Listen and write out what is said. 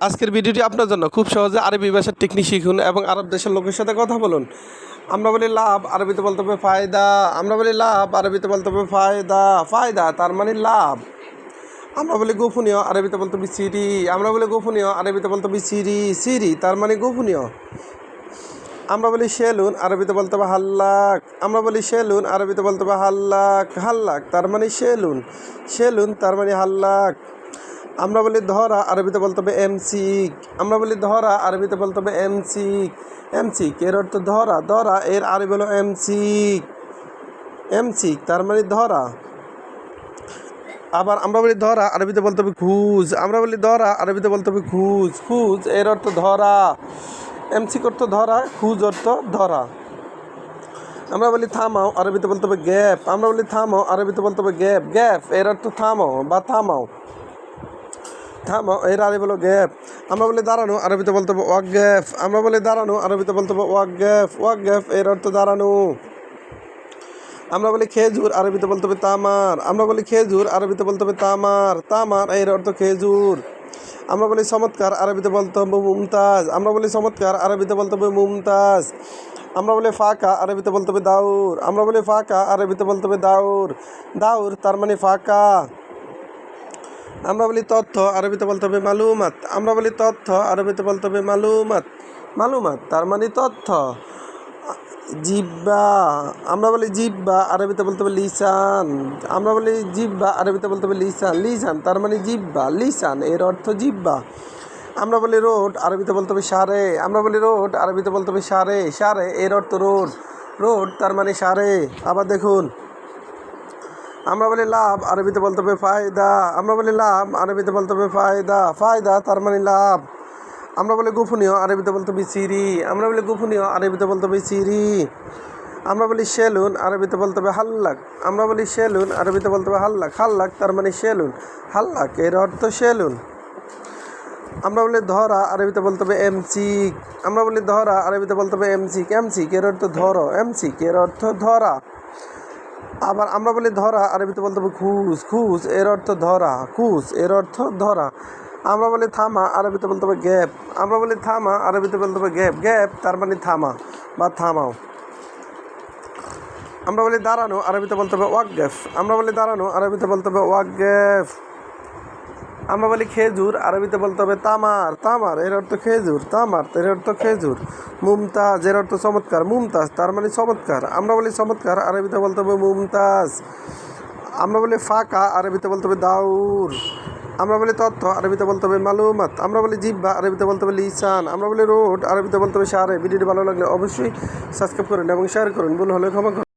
আজকের ভিডিওটি আপনার জন্য। খুব সহজে আরবি ভাষার টেকনিক শিখুন এবং আরব দেশের লোকের সাথে কথা বলুন। আমরা বলি লাভ, আরবিতে বলতে হবে ফায়দা। আমরা বলি লাভ, আরবিতে বলতে হবে ফায়দা। ফায়দা, তার মানে লাভ। আমরা বলি গোপনীয়, আরবিতে বলতে হবে সিরি। আমরা বলি গোপনীয়, আরবিতে বলতে হবে সিরি। সিরি, তার মানে গোপনীয়। আমরা বলি সেলুন আরবিতে বলতে হবে হাল্লাক। আমরা বলি সেলুন আরবিতে বলতে হবে হাল্লাক। হাল্লাক, তার মানে সেলুন সেলুন তার মানে হাল্লাক। আমরা বলি ধরা, আরবিতে বলতে হবে এমসিক আমরা বলি ধরা, আরবিতে বলতে হবে এমসিক এমসিক এর অর্থ ধরা। ধরা, এর আরবি হলো এমসিক এমসিক তার মানে ধরা। আবার আমরা বলি ধরা, আরবিতে বলতে হবে খুঁজ। আমরা বলি ধরা, আরবিতে বলতে হবে খুঁজ। খুঁজ, এর অর্থ ধরা। এমসিক অর্থ ধরা, খুঁজ অর্থ ধরা। আমরা বলি থামাও, আরবিতে বলতে হবে গ্যাপ। আমরা বলি থামাও, আরবিতে বলতে হবে গ্যাপ। গ্যাপ, এর অর্থ থামাও বা থামাও। থামাও এর আরবি হলো গ্যাপ আমরা বলি দাঁড়ানো, আরবিতে বলতে হবে ওয়াক গ্যাপ আমরা বলি দাঁড়ানো, আরবিতে বলতে হবে ওয়াক গ্যাপ ওয়াক গ্যাপ এর অর্থ দাঁড়ানো। আমরা বলি খেজুর, আরবিতে বলতে হবে তামার। আমরা বলি খেজুর, আরবিতে বলতে হবে তামার। তামার, এর অর্থ খেজুর। আমরা বলি চমৎকার, আরবিতে বলতে হবে মুমতাজ। আমরা বলি চমৎকার, আরবিতে বলতে হবে মুমতাজ। আমরা বলি ফাঁকা, আরবিতে বলতে হবে দাউর। আমরা বলি ফাঁকা, আরবিতে বলতে হবে দাউর। দাউর, তার মানে ফাঁকা। আমরা বলি তথ্য, আরবিতে বলতে হবে মালুমাত। আমরা বলি তথ্য, আরবিতে বলতে হবে মালুমাত। মালুমাত, তার মানে তথ্য। জিব্বা, আমরা বলি জিব্বা, আরবিতে বলতে হবে লিসান। আমরা বলি জিব্বা, আরবিতে বলতে হবে লিসান। লিসান, তার মানে জিব্বা। লিসান, এর অর্থ জিব্বা। আমরা বলি রোড, আরবিতে বলতে হবে সারে। আমরা বলি রোড, আরবিতে বলতে হবে সারে। সারে, এর অর্থ রোড। রোড, তার মানে সারে। আবার দেখুন। আমরা বলি লাভ, আরবিতে বলতে হবে ফায়দা। আমরা বলি লাভ, আরবিতে বলতে হবে ফায়দা। ফায়দা, তার মানে লাভ। আমরা বলি গোপনীয়, আরবিতে বলতে হবে সিরি। আমরা বলি গোপনীয়, আরবিতে বলতে হবে সিরি। আমরা বলি সেলুন, আরবিতে বলতে হবে হাল্লাক। আমরা বলি সেলুন, আরবিতে বলতে হবে হাল্লাক। হাল্লাক, তার মানে সেলুন। হাল্লাক, এর অর্থ সেলুন। আমরা বলি ধরা, আরবিতে বলতে হবে এমসিক। আমরা বলি ধরা, আরবিতে বলতে হবে এমসিক। এমসিক, এর অর্থ ধরো। এমসিক, এর অর্থ ধরা। আবার আমরা বলি ধরা, আরবিতে বলতে হবে খুশ খুশ, এর অর্থ ধরা, খুশ, এর অর্থ ধরা। আমরা বলি থামা, আরবিতে বলতে হবে গ্যাপ। আমরা বলি থামা, আরবিতে বলতে হবে গ্যাপ। গ্যাপ, তার মানে থামা বা থামাও। আমরা বলি দাঁড়ানো, আরবিতে বলতে হবে ওয়াক গ্যাফ আমরা বলি দাঁড়ানো, আরবিতে বলতে হবে ওয়াক গ্যাফ আমরা বলি খেজুর, আরবিতে বলতে হবে তামার। তামার, এর অর্থ খেজুর, তামার, এর অর্থ খেজুর। মুমতাজ, এর অর্থ চমৎকার, মুমতাজ, তার মানে চমৎকার। আমরা বলি চমৎকার, আরবিতে বলতে হবে মুমতাজ। আমরা বলি ফাঁকা, আরবিতে বলতে হবে দাউর। আমরা বলি তথ্য, আরবিতে বলতে হবে মালুমাত। আমরা বলি জিব্বা আরবিতে বলতে হবে লিসান। আমরা বলি রোড, আরবিতে বলতে হবে সারে। ভিডিওটি ভালো লাগলে অবশ্যই সাবস্ক্রাইব করুন এবং শেয়ার করুন। ভুল হলে ক্ষমা করুন।